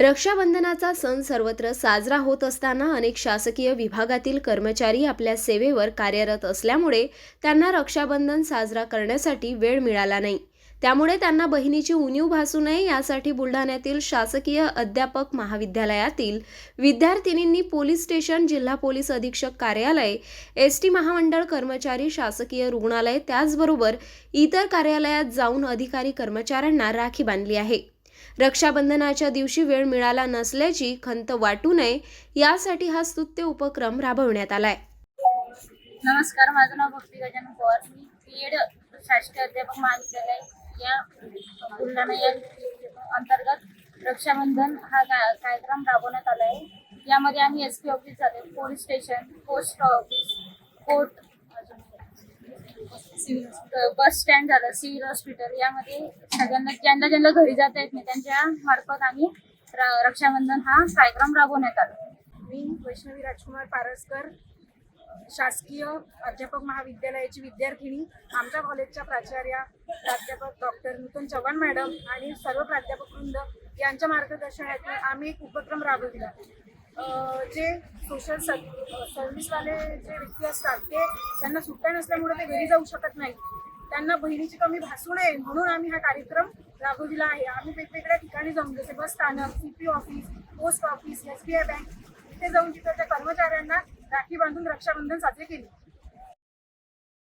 रक्षाबंधनाचा सण सर्वत्र साजरा होत असताना अनेक शासकीय विभागातील कर्मचारी आपल्या सेवेवर कार्यरत असल्यामुळे त्यांना रक्षाबंधन साजरा करण्यासाठी वेळ मिळाला नाही. त्यामुळे त्यांना बहिणीची उणीव भासू नये यासाठी बुलढाण्यातील शासकीय अध्यापक महाविद्यालयातील विद्यार्थिनींनी पोलीस स्टेशन जिल्हा पोलीस अधीक्षक कार्यालय एस टी महामंडळ कर्मचारी शासकीय रुग्णालय त्याचबरोबर इतर कार्यालयात जाऊन अधिकारी कर्मचाऱ्यांना राखी बांधली आहे. रक्षाबंधनाच्या दिवशी वेळ मिळाला नसल्याची खंत वाटू नये यासाठी हा स्तुत्य उपक्रम राबवण्यात आलाय. नमस्कार माझं नाव भक्ती गजानन पवार. मी बी शासकीय अध्यापक महाविद्यालय या बुलढाणा या अंतर्गत रक्षाबंधन हा कार्यक्रम राबवण्यात आला आहे यामध्ये आम्ही एस पी ऑफिस झाले police station post office court bus stand झालं सिव्हिल हॉस्पिटल. यामध्ये सगळ्यांना ज्यांना ज्यांना घरी जाता येत नाही त्यांच्या मार्फत आम्ही र- रक्षाबंधन हा कार्यक्रम राबवण्यात आला. मी वैष्णवी राजकुमार पारसकर शासकीय अध्यापक महाविद्यालयाची विद्यार्थिनी आमच्या कॉलेजच्या प्राचार्या प्राध्यापक डॉक्टर नूतन चव्हाण मॅडम आणि सर्व प्राध्यापक वृंद यांच्या मार्गदर्शनातून आम्ही एक उपक्रम राबविला. जे सोशल सर्व्हिसवाले जे व्यक्ती असतात ते त्यांना सुट्ट्या नसल्यामुळे ते घरी जाऊ शकत नाही. त्यांना बहिणीची कमी भासू नये म्हणून आम्ही हा कार्यक्रम राबविला आहे. आम्ही वेगवेगळ्या ठिकाणी जाऊन जसे बस स्थानक C P office post office S B I bank इथे जाऊन तिकडच्या कर्मचाऱ्यांना राखी बांधून रक्षाबंधन साजरे केले.